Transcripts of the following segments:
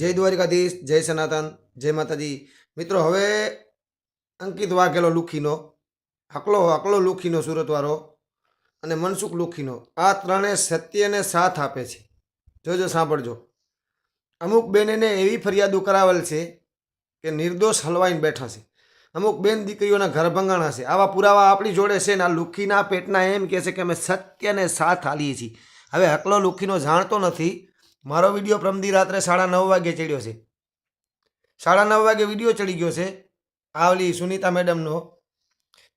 જય દ્વારિકાધીશ, જય સનાતન, જય માતાજી. મિત્રો, હવે અંકિત વાઘેલો લુખીનો હકલો હકલો લુખીનો સુરતવાળો અને મનસુખ લુખીનો, આ ત્રણે સત્યને સાથ આપે છે. જોજો, સાંભળજો. અમુક બેનને એવી ફરિયાદો કરાવેલ છે કે નિર્દોષ હલવાઈને બેઠા છે. અમુક બેન દીકરીઓના ઘર ભંગાણા છે. આવા પુરાવા આપણી જોડે છે ને આ લુખીના પેટના એમ કહે છે કે અમે સત્યને સાથ હાલીએ છીએ. હવે હકલો લુખીનો જાણતો નથી મારો વીડિયો પ્રમદી રાત્રે સાડા નવ વાગે ચડ્યો છે. સાડા નવ વાગે વીડિયો ચડી ગયો છે. આવલી સુનીતા મેડમનો.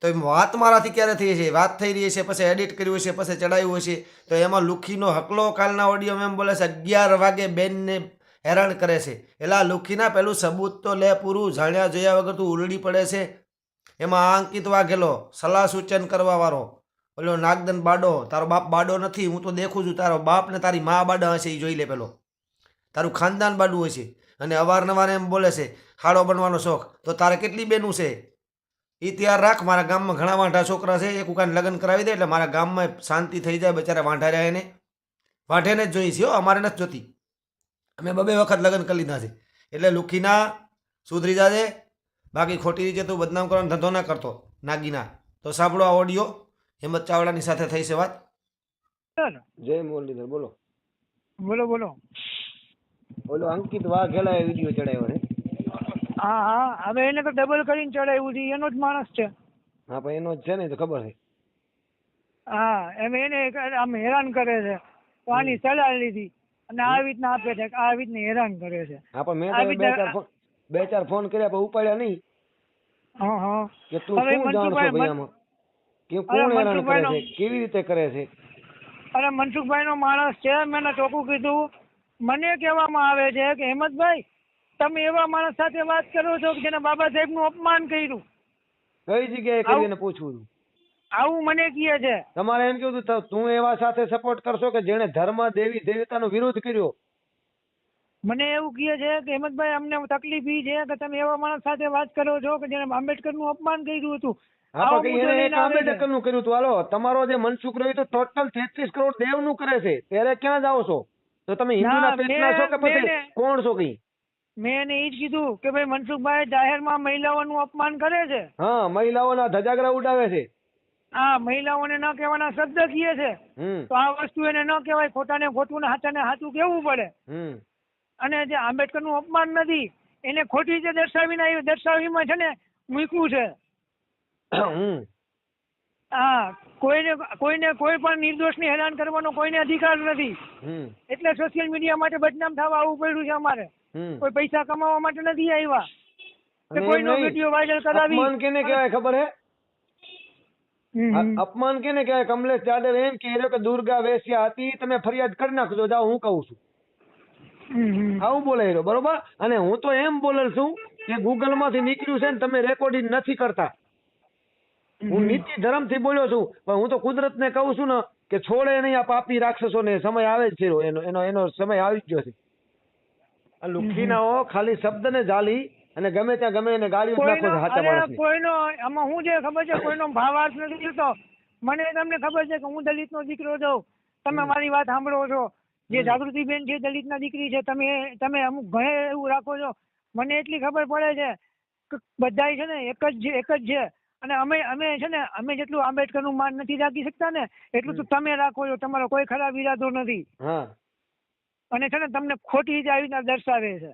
તો વાત મારાથી ક્યારે થઈ છે વાત થઈ રહી છે પછી એડિટ કર્યું છે પછી ચડાવ્યું હશે. તો એમાં લુખીનો હકલો કાલના ઓડિયો મેમ બોલે છે, અગિયાર વાગે બેનને હેરાન કરે છે. એલા લુખીના પેલું સબૂત તો લે પૂરું, જાણ્યા જોયા વગર તું ઉલડી પડે છે. એમાં અંકિત વાઘેલો, સલાહ સૂચન કરવા વાળો. ઓલો નાગદન બાડો, તારો બાપ બાડો નથી, હું તો દેખું છું તારો બાપ ને તારી મા બાડા હશે એ જોઈ લે પેલો. તારું ખાનદાન બાડું હશે અને અવારનવાર એમ બોલે છે, હાડો બનવાનો શોખ. તો તારે કેટલી બેનું છે? એ તૈયાર રાખ, મારા ગામમાં ઘણા વાંઢા છોકરા છે, એક ઉકાને લગ્ન કરાવી દે એટલે મારા ગામમાં શાંતિ થઈ જાય બચારા વાંઢા રહ્યા એને. વાંઢેને જ જોઈ છે અમારે નથી જોતી. અમે બબે વખત લગ્ન કરી લીધા છે. એટલે લુખીના, સુધરી જાજે. બાકી ખોટી રીતે તું બદનામ કરવાનો ધંધો ના કરતો, નાગીના. તો સાંભળો આ ઓડિયો. હેમંત ચાવડાની સાથે થઈ છે વાત? જય મુરલીધર બોલો. બોલો બોલો. બોલો અંકિત વાઘેલા એ વીડિયો ચડાવ્યો રે હા હા. હવે એને તો ડબલ કરીને ચડાવ્યું છે. એનો જ માણસ છે. હા પણ એનો જ છે ને તો ખબર છે. હા એમ એને આમ હેરાન કરે છે. તો આની સલાહ લીધી. અને આવી રીતના આપે છે આ આવી રીતના હેરાન કરે છે. હા પણ મેં બે ચાર ફોન બે ચાર ફોન કર્યા પણ ઉપાડ્યા નહીં. હા હા. કે તું શું જાણ છો ભાઈ આમાં? કે કોણ હેરાન કરે છે? કેવી રીતે કરે છે? અરે મનસુખભાઈ નો માણસ છે મેં ચોખ્ખું કીધું. મને કહેવામાં આવે છે કે હેમંતભાઈ તમે એવા માણસ સાથે વાત કરો છો કે જેને બાબા સાહેબનું અપમાન કર્યું? કઈ જગ્યાએ કરીને પૂછવું છું? આવું મને કહે છે. તમારે એમ કેવું તું એવા સાથે સપોર્ટ કરશો કે જેણે ધર્મ દેવી દેવતાનો વિરોધ કર્યો? મને એવું કહે છે કે હેમંતભાઈ અમને તકલીફ એ છે કે તમે એવા માણસ સાથે વાત કરો છો કે જેને આંબેડકરનું અપમાન કર્યું હતું. હા પણ એને એક લઈને આવે છે. આંબેડકરનું કર્યું હતું હાલો તમારો જે મનસુખ રહ્યો તો ટોટલ તેત્રીસ કરોડ દેવનું કરે છે. ત્યારે ક્યાં જાઓ છો? તો તમે હિન્દુના પેટના છો કે પછી કોણ છો કઈ? મેં એને ઈ જ કીધું કે ભાઈ મનસુખભાઈ જાહેરમાં મહિલાઓનું અપમાન કરે છે. હા મહિલાઓના ધજાગરા ઉડાવે છે. આ મહિલાઓને ન કહેવાના શબ્દ કહે છે. તો આ વસ્તુ એને ન કહેવાય ખોટાને ખોટું ને હાચાને હાચું કેવું પડે? અને જે આંબેડકરનું અપમાન નથી એને ખોટી રીતે દર્શાવીને દર્શાવીમાં છે ને મૂક્યું છે. હા કોઈને કોઈને કોઈ પણ નિર્દોષને હેરાન કરવાનો કોઈને અધિકાર નથી. એટલે સોશિયલ મીડિયા માટે બદનામ થવા આવવું પડ્યું છે અમારે. કોઈ પૈસા કમાવા માટે નથી આવ્યા. કે કોઈનો. વીડિયો વાયરલ કરાવી. અપમાન કેને કહેવાય ખબર હે? અપમાન કેને કહેવાય? કમલેશ જાડેવ એમ રહ્યો કે દુર્ગા વેશ્યા હતી તમે ફરિયાદ કરી નાખજો. જાઓ હું કહું છું. આવું બોલે રહ્યો બરોબર? અને હું તો એમ બોલેલ છું કે ગૂગલમાંથી નીકળ્યું છે ને તમે રેકોર્ડિંગ નથી કરતા. હું નીતિ ધર્મથી બોલ્યો છું પણ હું તો કુદરત ને કહું છું ને કે છોડે નહીં આ પાપી રાક્ષસો ને સમય આવે જ છે એનો એનો એનો સમય આવી ગયો છે. આ લુખીનાઓ ખાલી શબ્દ ને જાલી અને ગમે ત્યાં ગમે એને ગાડી નાખો છે કોઈનો આમાં હું જે ખબર છે કોઈનો ભાવાર્થ નથી જોતો મને તમને ખબર છે કે હું દલિત નો દીકરો છું. તમે મારી વાત સાંભળો છો. જે જાગૃતિ બેન છે દલિત ના દીકરી છે તમે તમે અમુક ઘણે એવું રાખો છો. મને એટલી ખબર પડે છે કે બધાય છે ને એક જ છે એક જ છે. અને અમે અમે છે ને અમે જેટલું આંબેડકરનું માન નથી રાખી શકતા ને એટલું તો તમે રાખો છો તમારો કોઈ ખરાબ ઈરાદો નથી. અને છે ને તમને ખોટી રીતે આવી રીતના દર્શાવે છે.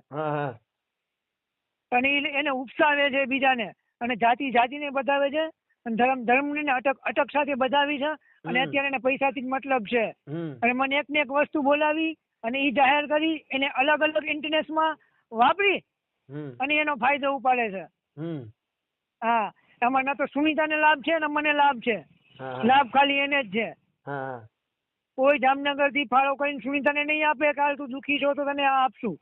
અને એને ઉપસાવે છે બીજાને. અને જાતિ જાતિને બતાવે છે અને ધર્મ ધર્મને અટક અટક સાથે બતાવી છે અને અત્યારે એને પૈસાથી જ મતલબ છે. અને મને એક ને એક વસ્તુ બોલાવી અને એ જાહેર કરી એને અલગ અલગ ઇન્ટરનેટમાં વાપરી અને એનો ફાયદો ઉપાડે છે. હા. એમાં ના તો સુનિતાને લાભ છે ને મને લાભ છે. લાભ ખાલી એને જ છે. કોઈ જામનગરથી ફાળો કરીને સુનિતાને નહીં આપે કાલ તું દુખી છો તો તને આ આપશું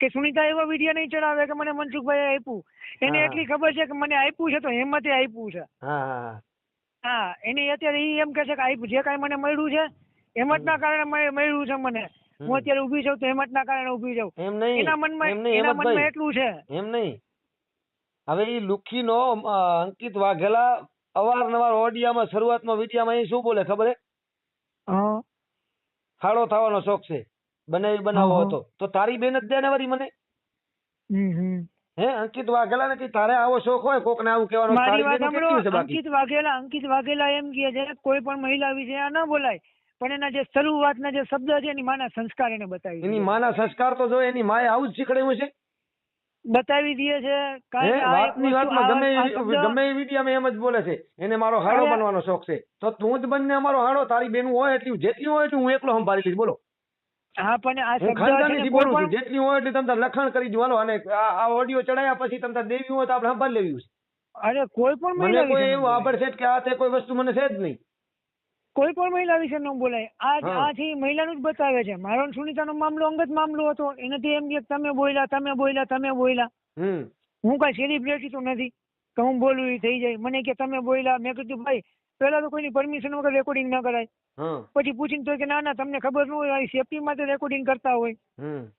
કે સુનિતા એવો વીડિયો નહીં ચડાવે કે મને મનસુખભાઈ આપ્યું. એને એટલી ખબર છે કે મને આપ્યું છે તો હેમતે આપ્યું છે. હા એને અત્યારે ઈ એમ કે છે કે આપ્યું જે કાંઈ મને મળ્યું છે હેમતના કારણે મળે- મળ્યું છે મને. હું અત્યારે ઊભી છું તો હેમતના કારણે ઊભી છું. એમ નહીં એના મનમાં એના મનમાં એટલું છે. એમ નહીં. હવે એ લુખીનો નો અંકિત વાઘેલા અવારનવાર ઓડિયામાં શરૂઆતમાં વિડિયામાં એ શું બોલે ખબર હે? ખાડો થવાનો શોખ છે. બનાવી બનાવો. હતો. તો તારી બેન જ દે ને વળી મને હે અંકિત વાઘેલા ને તારે આવો શોખ હોય? કોક ને આવું કહેવાનો? મારી વાત સાંભળો અંકિત વાઘેલા અંકિત વાઘેલા એમ કહે છે કોઈ પણ મહિલા વિશે આ ન બોલાય. પણ એના જે શરૂઆતના જે શબ્દ છે એની માના સંસ્કાર એને બતાવી એની માના સંસ્કાર તો જો એની માએ આવું જ શીખડાવ્યું છે? બતાવી દે છે વાતની વાતમાં ગમે ગમે એ વિડીયામાં એમ જ બોલે છે એને મારો હાડો બનવાનો શોખ છે. તો તું જ બનને અમારો હાડો તારી બેનું હોય એટલી જેટલી હોય એટલી હું એકલો સંભાળી લઈશ બોલો. હા પણ આ હું ખાનદાનીથી બોલું છું જેટલી હોય એટલી તમે લખાણ કરી જોવાનો અને આ ઓડિયો ચડાયા પછી તમે દેવી હોય તો આપણે સંભાળી લેવી છે. અરે કોઈ પણ મને કોઈ એવું. આભળ છે કે આ તે કોઈ વસ્તુ મને છે જ નહીં. કોઈ પણ મહિલા વિશે ન બોલાય. આ. આ છે મહિલાનું જ બતાવે છે. મારો સુનિતાનો મામલો અંગત મામલો હતો. એનાથી એમ કે તમે બોલ્યા તમે બોલ્યા તમે બોલ્યા. હું કઈ સેલિબ્રિટી તો નથી. કે હું બોલું એ થઈ જાય. મને કે તમે બોલ્યા. મેં કીધું ભાઈ પહેલા તો કોઈની પરમિશન વગર રેકોર્ડિંગ ન કરાય. પછી પૂછીને તો કે ના ના તમને ખબર ન હોય સેફટી માટે રેકોર્ડિંગ કરતા હોય.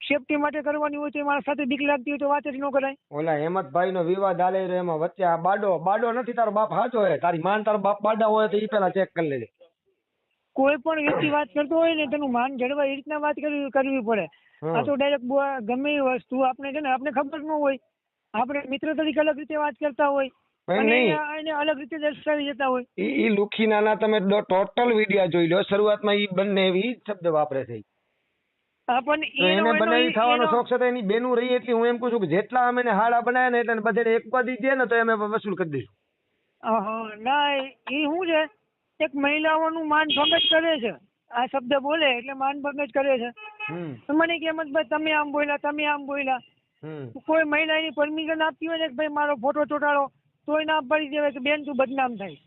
સેફટી માટે કરવાની હોય તો મારા સાથે બીક લાગતી હોય તો વાત જ ન કરાય. ઓલા હેમંતભાઈ નો વિવાદ આલે રહ્યો એમાં વચ્ચે. આ બાડો બાડો નથી તારો બાપ હાચો હે તારી માન તારો બાપ બાડા હોય તો એ પેલા ચેક કરી લેજે. કોઈ પણ વ્યક્તિ વાત કરતો હોય ને તેનું માન જળવાય એ રીતના વાત કરવી કરવી પડે. આ તો ડાયરેક્ટ ગમે એ વસ્તુ આપણે છે ને આપણે ખબર ન હોય. આપણે મિત્ર તરીકે અલગ રીતે વાત કરતા હોય. અલગ રીતે દર્શાવી જતા હોય. એ લુખી નાના તમે ટોટલ વિડિયા જોઈ લો. શરૂઆતમાં એ બંને એવી શબ્દ વાપરે છે. એ પણ એને બનાવી થવાનો શોખ છે તો એની બેનું રહી એટલી હું એમ કહું છું કે જેટલા અમે હાડા બનાવ્યા ને એટલે બધે એક દે ને તો અમે વસૂલ કરી દઈશું. ના એ શું છે? એક મહિલાઓનું માન ભંગ જ કરે છે. આ શબ્દ બોલે એટલે માન ભંગ જ કરે છે. મને કે હેમંતભાઈ તમે આમ બોલ્યા તમે આમ બોલ્યા. કોઈ મહિલા એની પરમિશન આપતી હોય ને કે ભાઈ મારો ફોટો ચોટાડો તોય ના પડી દેવે કે બેન તું બદનામ થાય.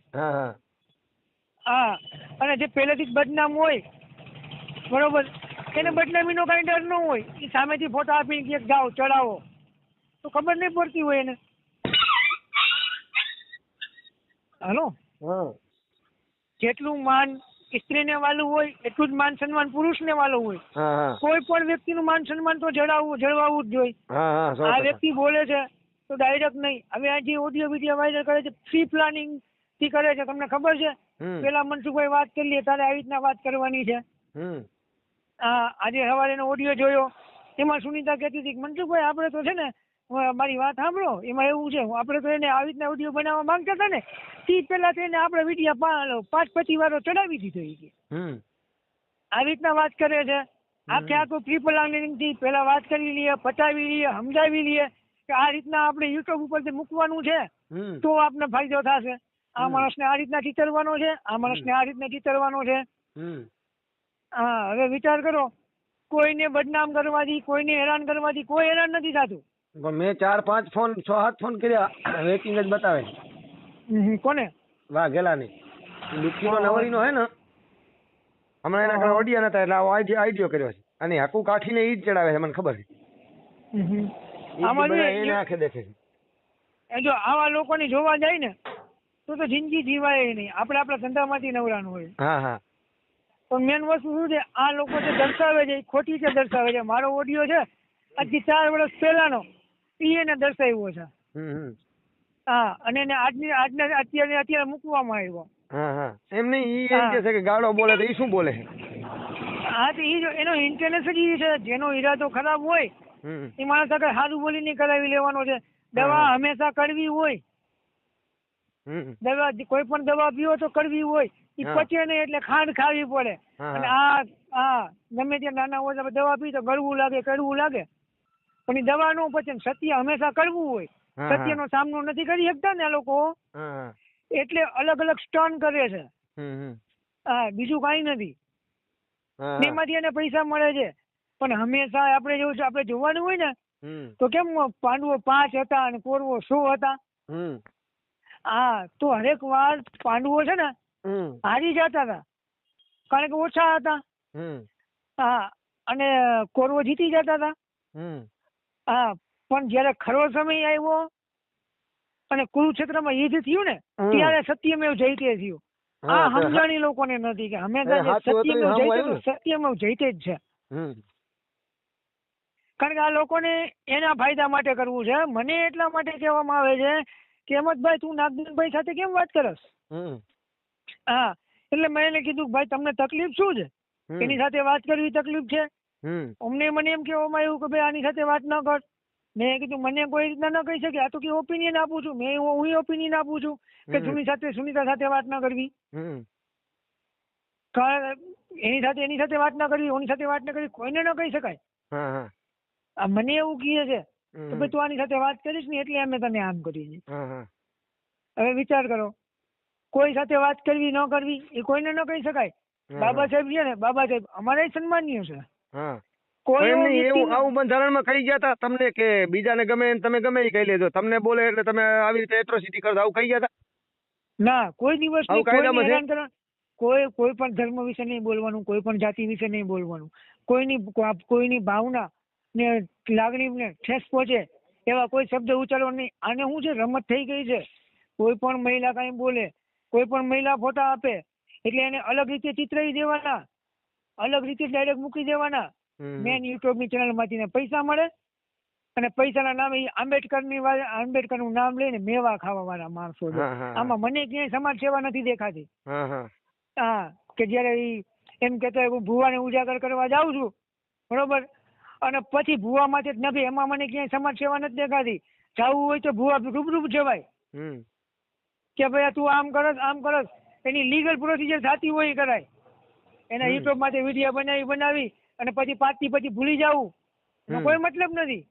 હા અને જે પહેલેથી જ બદનામ હોય બરોબર એને બદનામીનો કાંઈ ડર ન હોય. એ સામેથી ફોટો આપીને કે જાઓ ચડાવો. તો ખબર નહીં પડતી હોય એને. હલો? હા. જેટલું માન સ્ત્રીને વાલું હોય એટલું જ માન સન્માન પુરુષને વાલું હોય. કોઈ પણ વ્યક્તિનું માન સન્માન તો જળાવવું જળવાવું જ જોઈએ. આ વ્યક્તિ બોલે છે તો ડાયરેક્ટ નહીં. હવે આ જે ઓડિયો વીડિયો વાયરલ કરે છે ફ્રી પ્લાનિંગથી કરે છે તમને ખબર છે? પેલા મનસુખભાઈ વાત કરી લે તારે આવી રીતના વાત કરવાની છે. આજે સવારે ઓડિયો જોયો. એમાં સુનીતા કહેતી હતી મનસુખભાઈ આપણે તો છે ને મારી વાત સાંભળો? એમાં એવું છે આપણે તો એને આવી રીતના ઓડિયો બનાવવા માંગતા હતા ને તે પહેલા તો એને આપણે વીડિયો પાંચ પચી વારો ચડાવી દીધો એ કે. આવી રીતના વાત કરે છે. આખે આખું ટ્રિપલથી પહેલા વાત કરી લઈએ પતાવી લઈએ સમજાવી લઈએ કે આ રીતના આપણે યુટ્યુબ ઉપર મૂકવાનું છે તો આપને ફાયદો થશે. આ. માણસને આ રીતના ચીતરવાનો છે આ માણસને આ રીતના ચીતરવાનો છે. હમ. હા હવે વિચાર કરો. કોઈને બદનામ કરવાથી કોઈને હેરાન કરવાથી કોઈ હેરાન નથી થતું. પણ મેં ચાર પાંચ ફોન છ સાત ફોન કર્યા વેટિંગ જ બતાવે છે. કોને? વાઘેલા ની લુખીનો નવરીનો હે ને? હમણાં એના ઘણા ઓડિયા નતા એટલે આઈડિયો આઈડિયો કર્યો છે. અને હાકુ કાઠીને ઈ જ ચડાવે છે મને ખબર છે. એને આંખે દેખે છે. એ જો આવા લોકોને જોવા જાય ને તો તો જિંદગી જીવાય નહીં. આપણે આપણા ધંધામાંથી નવરાનું હોય. હા હા. પણ મેન વસ્તુ શું છે? આ લોકો જે દર્શાવે છે ખોટી રીતે દર્શાવે છે. મારો ઓડિયો છે આજથી ચાર વર્ષ પહેલાનો. ઈ એને દર્શાવ્યો છે. હા અને એને આજની આજના અત્યારે અત્યારે મૂકવામાં આવ્યો. હા હા. એમ નહીં ઈ એમ હા. કે છે કે ગાળો બોલે તો ઈ શું બોલે? હા તો ઈ જો એનો ઇન્ટેન્સ જ ઈ છે. જેનો ઈરાદો ખરાબ હોય એ માણસ આગળ સારું બોલીને કરાવી લેવાનો છે. દવા. હંમેશા કડવી હોય. દવા કોઈ પણ દવા પીવો તો કડવી હોય. એ પચે નહીં એટલે ખાંડ ખાવી પડે. અને આ આ ગમે ત્યાં નાના હોય દવા પી તો ગળવું લાગે કડવું લાગે. પણ એ દવા નો પચે સત્ય હંમેશા કરવું હોય. સત્ય નો સામનો નથી કરી શકતા ને લોકો. એટલે અલગ અલગ સ્ટર્ન કરે છે. હા બીજું કઈ નથી. એમાંથી એને પૈસા મળે છે. પણ હંમેશા આપણે જેવું છે આપણે જોવાનું હોય ને તો કેમ પાંડવો પાંચ હતા અને કોરવો સો હતા? હા તો હરેક વાર પાંડવો છે ને હારી જતા હતા. કારણ કે ઓછા હતા. હા અને કોરવો જીતી જતા હતા. હા પણ જયારે ખરો સમય આવ્યો અને કુરુક્ષેત્રમાં યુદ્ધ થયું ને ત્યારે સત્યમેવ જયતે થયું. આ સમજાણી લોકોને નથી કે હંમેશા સત્યમેવ જયતે સત્યમેવ જયતે જ છે. કારણ કે આ લોકોને એના ફાયદા માટે કરવું છે. મને એટલા માટે કહેવામાં આવે છે કે હેમંતભાઈ તું નાગદનભાઈ સાથે કેમ વાત કરસ? હા એટલે મેં એને કીધું કે ભાઈ તમને તકલીફ શું છે? એની સાથે વાત કરવી તકલીફ છે? અમને મને એમ કહેવામાં આવ્યું કે ભાઈ આની સાથે વાત ન કર. મેં કીધું મને કોઈ રીતના ન કહી શકે. આ તો કે ઓપિનિયન આપું છું. મેં હું ઓપિનિયન આપું છું કે સુની સાથે સુનીતા સાથે વાત ન કરવી. એની સાથે એની સાથે વાત ન કરવી ઓની સાથે વાત ન કરવી કોઈને ન કહી શકાય. આ મને એવું કહે છે તો ભાઈ તું આની સાથે વાત કરીશ ને એટલે અમે તને આમ કરીએ છીએ. હા હા. હવે વિચાર કરો. કોઈ સાથે વાત કરવી ન કરવી એ કોઈને ન કહી શકાય. બાબા સાહેબ છે ને બાબા સાહેબ અમારે સન્માનીય છે. હા. કોઈ એવો આવું બંધારણમાં કહી ગયા હતા તમને કે બીજાને ગમે તમે ગમે એ કહી લેજો. તમને બોલે એટલે તમે આવી રીતે એટ્રોસિટી કરતા આવું કહી ગયા હતા ના કોઈ દિવસ કાયદામાં કોઈ કોઈ પણ ધર્મ વિશે નહીં બોલવાનું કોઈ પણ જાતિ વિશે નહીં બોલવાનું. કોઈની કોઈની ભાવના ને લાગણીને ઠેસ પહોંચે એવા કોઈ શબ્દ ઉચ્ચારવા નહીં. આને શું છે? રમત થઈ ગઈ છે. કોઈ પણ મહિલા કાંઈ બોલે કોઈ પણ મહિલા ફોટા આપે એટલે એને અલગ રીતે ચિતરાઈ દેવાના. અલગ રીતે ડાયરેક્ટ મૂકી દેવાના. મેન યુટ્યુબની ચેનલમાંથી ને પૈસા મળે અને પૈસાના નામે આંબેડકર આંબેડકરની આંબેડકરનું નામ લઈને મેવા ખાવા વાળા માણસો છે. આમાં મને ક્યાંય સમાજ સેવા નથી દેખાતી. હા કે જ્યારે એમ કહેતો હોય, હું ભુવાને ઉજાગર કરવા જાઉં છું બરોબર? અને પછી ભુવા માટે જ નથી એમાં મને ક્યાંય સમાજ સેવા નથી દેખાતી. જવું હોય તો ભુવા રૂબરૂ જવાય. કે ભાઈ આ તું આમ કરસ આમ કરસ. એની લીગલ પ્રોસિજર થતી હોય એ કરાય. એના. યુટ્યુબમાંથી વીડિયો બનાવી બનાવી અને પછી પાછી પછી ભૂલી જવું કોઈ મતલબ નથી.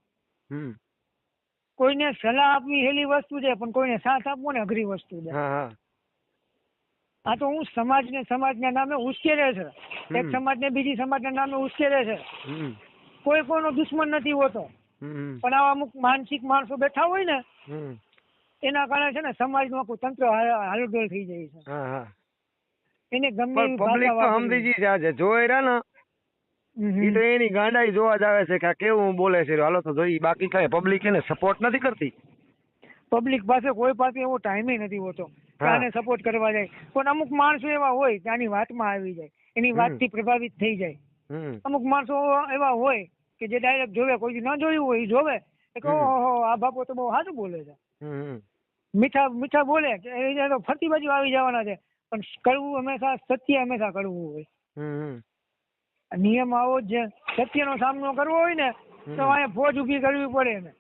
કોઈને સલાહ આપવી હેલી વસ્તુ છે પણ કોઈને સાથ આપવો ને અઘરી વસ્તુ છે. આ તો હું સમાજને સમાજના નામે ઉશ્કેરે છે. એક સમાજ સમાજને બીજી સમાજના નામે ઉશ્કેરે છે. કોઈ કોઈનો દુશ્મન નથી હોતો. પણ આવા અમુક માનસિક માણસો બેઠા હોય ને એના કારણે છે ને સમાજનું આખું તંત્ર હાલ- હાલડોલ થઈ જાય છે. એને ગમે પબ્લિક તો. સમજી છે. જોઈ રહ્યા ને? ઈ તો એની ગાંડાઈ જોવા જ આવે છે કે કેવું બોલે છે. હાલો તો જોઈ બાકી કઈ પબ્લિક એને સપોર્ટ નથી કરતી? પબ્લિક પાસે કોઈ પાસે એવો ટાઈમે નથી હોતો. આને સપોર્ટ કરવા જાય? પણ અમુક માણસો એવા હોય ત્યાંની વાતમાં આવી જાય. એની. વાતથી પ્રભાવિત થઈ જાય. અમુક માણસો એવા હોય કે જે ડાયરેક્ટ જોવે કોઈ ન જોયું હોય એ જોવે કે. ઓહો આ બાપો તો બહુ સાચું બોલે છે. મીઠા મીઠા બોલે કે એ તો ફરતી બાજુ આવી જવાના છે. પણ કડવું હંમેશા સત્ય હંમેશા કડવું હોય. નિયમ આવો જ સત્ય સત્યનો સામનો કરવો હોય ને તો અહીંયા ફોજ ઊભી કરવી પડે ને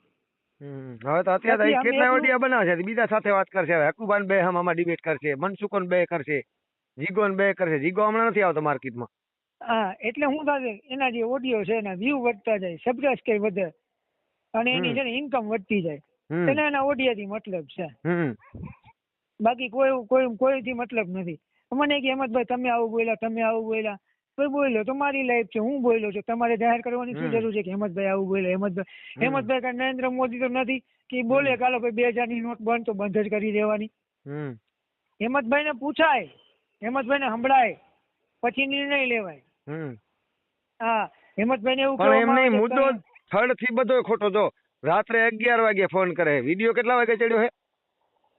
હવે તો અત્યારે કેટલા ઓડિયા બનાવશે બીજા સાથે વાત કરશે હવે. હકુબાન બે હમ આમાં ડિબેટ કરશે મનસુકોન બે કરશે જીગોન બે કરશે. જીગો હમણાં નથી આવતો માર્કેટમાં. હા એટલે હું થશે? એના જે ઓડિયો છે એના વ્યૂ વધતા જાય સબસ્ક્રાઇબ વધે. અને એની છે ને ઇન્કમ વધતી જાય. એના એને ઓડિયાથી મતલબ છે. બાકી કોઈ કોઈ કોઈથી મતલબ નથી. મને કે હેમંતભાઈ તમે આવું બોલ્યા તમે આવું બોલ્યા. કોઈ બોલ્યો તો મારી લાઈફ છે હું બોલ્યો છું. તમારે જાહેર કરવાની શું જરૂર છે કે હેમંતભાઈ આવું બોલ્યા હેમંતભાઈ હમ. હેમંતભાઈ કાંઈ નરેન્દ્ર મોદી તો નથી કે બોલે કાલો ભાઈ બે હજારની નોટ બંધ તો બંધ જ કરી દેવાની. હેમંતભાઈ ને પૂછાય. હેમંતભાઈને સંભળાય. પછી નિર્ણય લેવાય. હા હેમંતભાઈ ને એવું પણ એમ નહીં મુદ્દો કે થર્ડથી બધો ખોટો જો. રાત્રે અગિયાર વાગે ફોન કરે. વીડિયો કેટલા વાગે ચડ્યો છે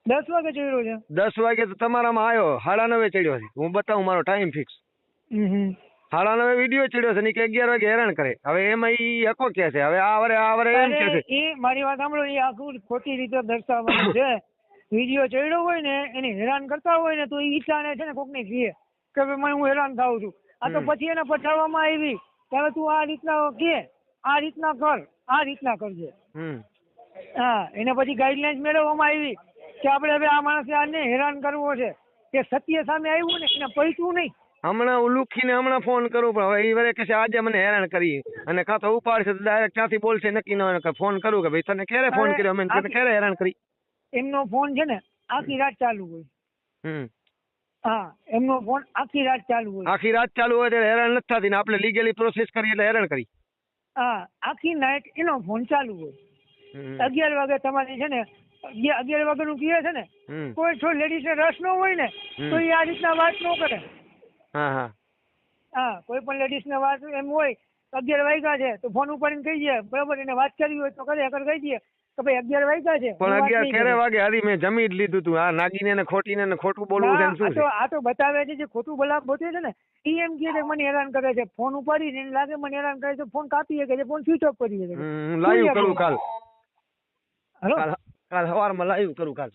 દસ વાગે ચડ્યો છે? દસ વાગે તો તમારામાં આવ્યો સાડા નવે ચડ્યો છે. હું બતાવું મારો ટાઈમ ફિક્સ. સાડા નવે વીડિયો ચડ્યો છે ને કે અગિયાર વાગે હેરાન કરે. હવે એમાં ઈ હકો કે છે. હવે આ વરે આ વરે એમ કે છે. એ મારી વાત સાંભળો એ આખું ખોટી રીતે દર્શાવવાનું છે. વીડિયો ચડ્યો હોય ને એને હેરાન કરતા હોય ને તો એ ઈચ્છાને છે ને કોકને કહે કે ભાઈ મને હું હેરાન થાઉં છું. આ તો પછી એને પછાડવામાં આવી. ત્યારે તું આ રીતના કે આ રીતના કર આ રીતના કરજે. હા એને પછી ગાઈડલાઇન્સ મેળવવામાં આવી. કે આપણે હવે આ માણસે આને હેરાન કરવો છે કે સત્ય સામે આવ્યું ને એને પૈતું નહીં. હમણાં ઉલુખીને હમણાં ફોન કરું પણ હવે એ વરે કે આજે મને હેરાન કરી. અને કાં તો ઉપાડશે તો ડાયરેક્ટ ક્યાંથી બોલશે નક્કી ન કે ફોન કરું કે ભાઈ તને ક્યારે ફોન કર્યો? અમે તને ક્યારે હેરાન કરી? એમનો ફોન છે ને આખી રાત ચાલુ હોય. હમ. હા એમનો ફોન આખી રાત ચાલુ હોય. આખી રાત ચાલુ હોય ત્યારે હેરાન નથી થતી ને આપણે લીગલી પ્રોસેસ કરી એટલે હેરાન કરી. હા આખી નાઇટ એનો ફોન ચાલુ હોય. અગિયાર વાગે તમારી છે ને અગિયાર અગિયાર વાગ્યાનું કહે છે ને કોઈ કોઈ લેડીઝ ને રસ ન હોય ને તો એ આ રીતના વાત ન કરે. હા કોઈ પણ લેડીઝને વાત એમ હોય અગિયાર વાગ્યા છે તો ફોન ઉપાડીને કહી દે બરાબર? એને વાત કરવી હોય તો કરે અગર કહી દે કે ભાઈ અગિયાર વાગ્યા છે પણ અગિયાર ક્યારે વાગે? હારી મેં જમી જ લીધું તું. આ નાગીને ને ખોટીને ને ખોટું બોલવું છે શું છે? તો આ તો બતાવે છે જે ખોટું બોલા બોતે છે ને ઈ એમ કહે છે મને હેરાન કરે છે. ફોન ઉપાડીને એને લાગે મને હેરાન કરે છે ફોન કાપી શકે છે ફોન સ્વિચ ઓફ કરી શકે છે. લાઈવ કરું કાલ. હલો? કાલ સવારમાં લાઈવ કરું કાલ.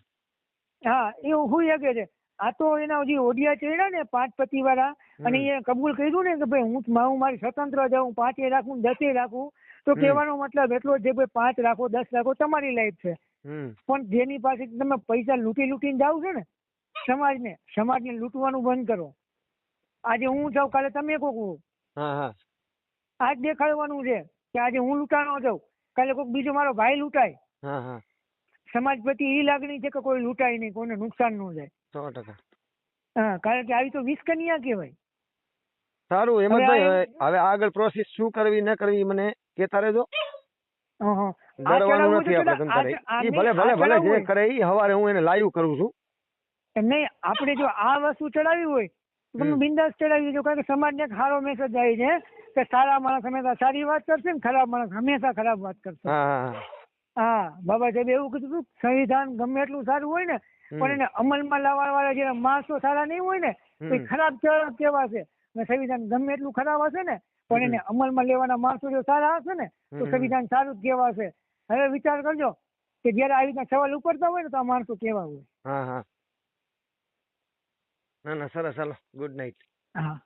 હા એ હું શકે છે. આ તો એના જે ઓડિયા ચડ્યા ને પાંચ પતિ વાળા અને એ કબૂલ કર્યું ને કે ભાઈ હું હું મારી સ્વતંત્ર જાઉં પાંચે રાખું દસે રાખું તો. કહેવાનો મતલબ એટલો જે ભાઈ પાંચ રાખો દસ રાખો તમારી લાઈફ છે. પણ જેની પાસે તમે પૈસા લૂંટી લૂંટીને જાવ છો ને સમાજને સમાજને લૂંટવાનું બંધ કરો. આજે હું જાઉં કાલે તમે કોક આજ દેખાડવાનું છે કે આજે હું લૂંટાણો જાઉં કાલે કોઈક બીજો મારો ભાઈ લૂંટાય. હા હા. સમાજ પ્રત્યે એ લાગણી છે કે કોઈ લૂંટાય નહીં કોઈને નુકસાન ન જાય. સો ટકા. હા કારણ કે આવી તો વિષકન્યા કન્યા કહેવાય. સારું એમ જ હવે આગળ પ્રોસેસ શું કરવી ન કરવી મને કેતા રહેજો. ડરવાનું નથી આપણે ધંધા નહીં, ભલે ભલે ભલે જે કરે એ હવારે હું એને લાઈવ કરું છું. નહીં આપણે જો આ વસ્તુ ચડાવી હોય તો તમે બિંદાસ ચડાવી દેજો કારણ કે સમાજને સારો મેસેજ આવી છે કે સારા માણસ હંમેશા સારી વાત કરશે ને ખરાબ માણસ હંમેશા ખરાબ વાત કરશે. હા બાબા સાહેબ એવું કીધું હતું સંવિધાન ગમે એટલું સારું હોય ને પણ એને અમલમાં લાવવા વાળા જે માણસો સારા નહીં હોય ને એ. ખરાબ કહેવાશે. અને સંવિધાન ગમે એટલું ખરાબ હશે ને પણ. એને અમલમાં લેવાના માણસો જો સારા હશે ને તો સંવિધાન સારું જ કહેવાશે. હવે વિચાર કરજો કે જયારે આવી રીતના સવાલ ઉપરતા હોય ને તો આ માણસો કેવા હોય. હા હા. ના ના સરસ ચાલો ગુડ નાઇટ હા.